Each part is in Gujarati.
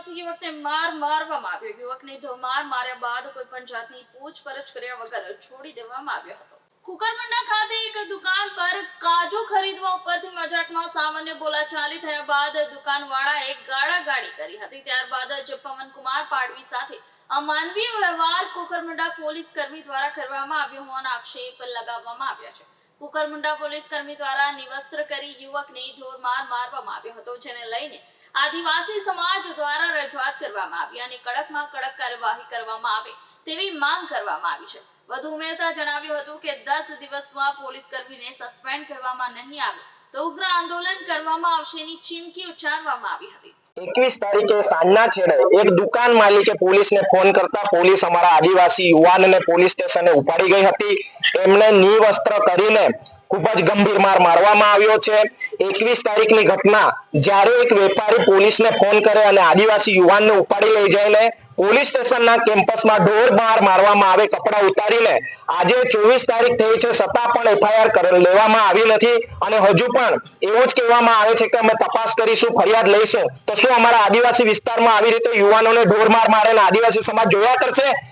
આદિવાસી યુવકને માર મારવામાં આવ્યો. યુવકને ઢોમાર માર્યા બાદ કોઈ પણ જાતની પૂછપરછ કર્યા વગર છોડી દેવામાં આવ્યો હતો. કુકરમંડા ખાતે એક દુકાન પર કાજુ ખરીદવા ઉપરથી મજાકમાં સામાન્ય બોલાચાલી થયા બાદ દુકાનવાળાએ ગાળાગાળી કરી હતી. ત્યારબાદ જ પવનકુમાર પાડવી સાથે અમાનવીય વ્યવહાર કુકરમંડા પોલીસ કર્મી દ્વારા કરવામાં આવ્યો હોવાના આક્ષેપ લગાવવામાં આવ્યા છે. કુકરમુંડા પોલીસ કર્મી દ્વારા નિવસ્ત્ર કરી યુવકને ઢોરમાર મારવામાં આવ્યો હતો, જેને લઈને આદિવાસી સમાજ દ્વારા રજૂઆત કરવામાં આવી અને કડકમાં કડક કાર્યવાહી કરવામાં આવે તેવી માંગ કરવામાં આવી છે. વધુ ઉમેરતા જણાવ્યું હતું કે દસ દિવસમાં પોલીસ કર્મીને સસ્પેન્ડ કરવામાં નહીં આવે તો ઉગ્ર આંદોલન કરવામાં આવશેની ચીમકી ઉચ્ચારવામાં આવી હતી. એકવીસ તારીખે સાંજના છેડે એક દુકાન માલિકે પોલીસને ફોન કરતા પોલીસ અમારા આદિવાસી યુવાનને પોલીસ સ્ટેશને ઉપાડી ગઈ હતી. એમને નિવસ્ત્ર કરીને ખૂબ જ ગંભીર માર મારવામાં આવ્યો છે. એકવીસ તારીખની ઘટના, જ્યારે એક વેપારી પોલીસને ફોન કરે અને આદિવાસી યુવાનને ઉપાડી લઈ જઈને પોલીસ સ્ટેશનના કેમ્પસમાં ઢોર બહાર મારવામાં આવે, કપડા ઉતારીને. આજે ચોવીસ તારીખ થઈ છે છતાં પણ એફઆઈઆર લેવામાં આવી નથી અને હજુ પણ એવું જ કહેવામાં આવે છે કે અમે તપાસ કરીશું, ફરિયાદ લઈશું. તો શું અમારા આદિવાસી વિસ્તારમાં આવી રીતે યુવાનોને ઢોર માર મારે આદિવાસી સમાજ જોયા કરશે?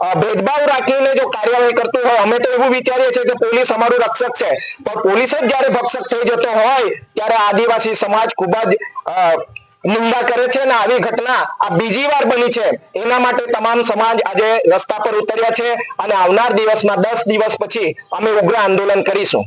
ભેદભાવ રાખીને જો કાર્યવાહી કરતું હોય, અમે તો એવું વિચારીએ છીએ કે પોલીસ અમારું રક્ષક છે. પણ પોલીસ જ જ્યારે ભક્ષક થઈ જતો હોય, ત્યારે આદિવાસી સમાજ ખૂબ જ નિંદા કરે છે અને આવી ઘટના આ બીજી વાર બની છે. એના માટે તમામ સમાજ આજે રસ્તા પર ઉતર્યા છે અને આવનાર દિવસમાં દસ દિવસ પછી અમે ઉગ્ર આંદોલન કરીશું.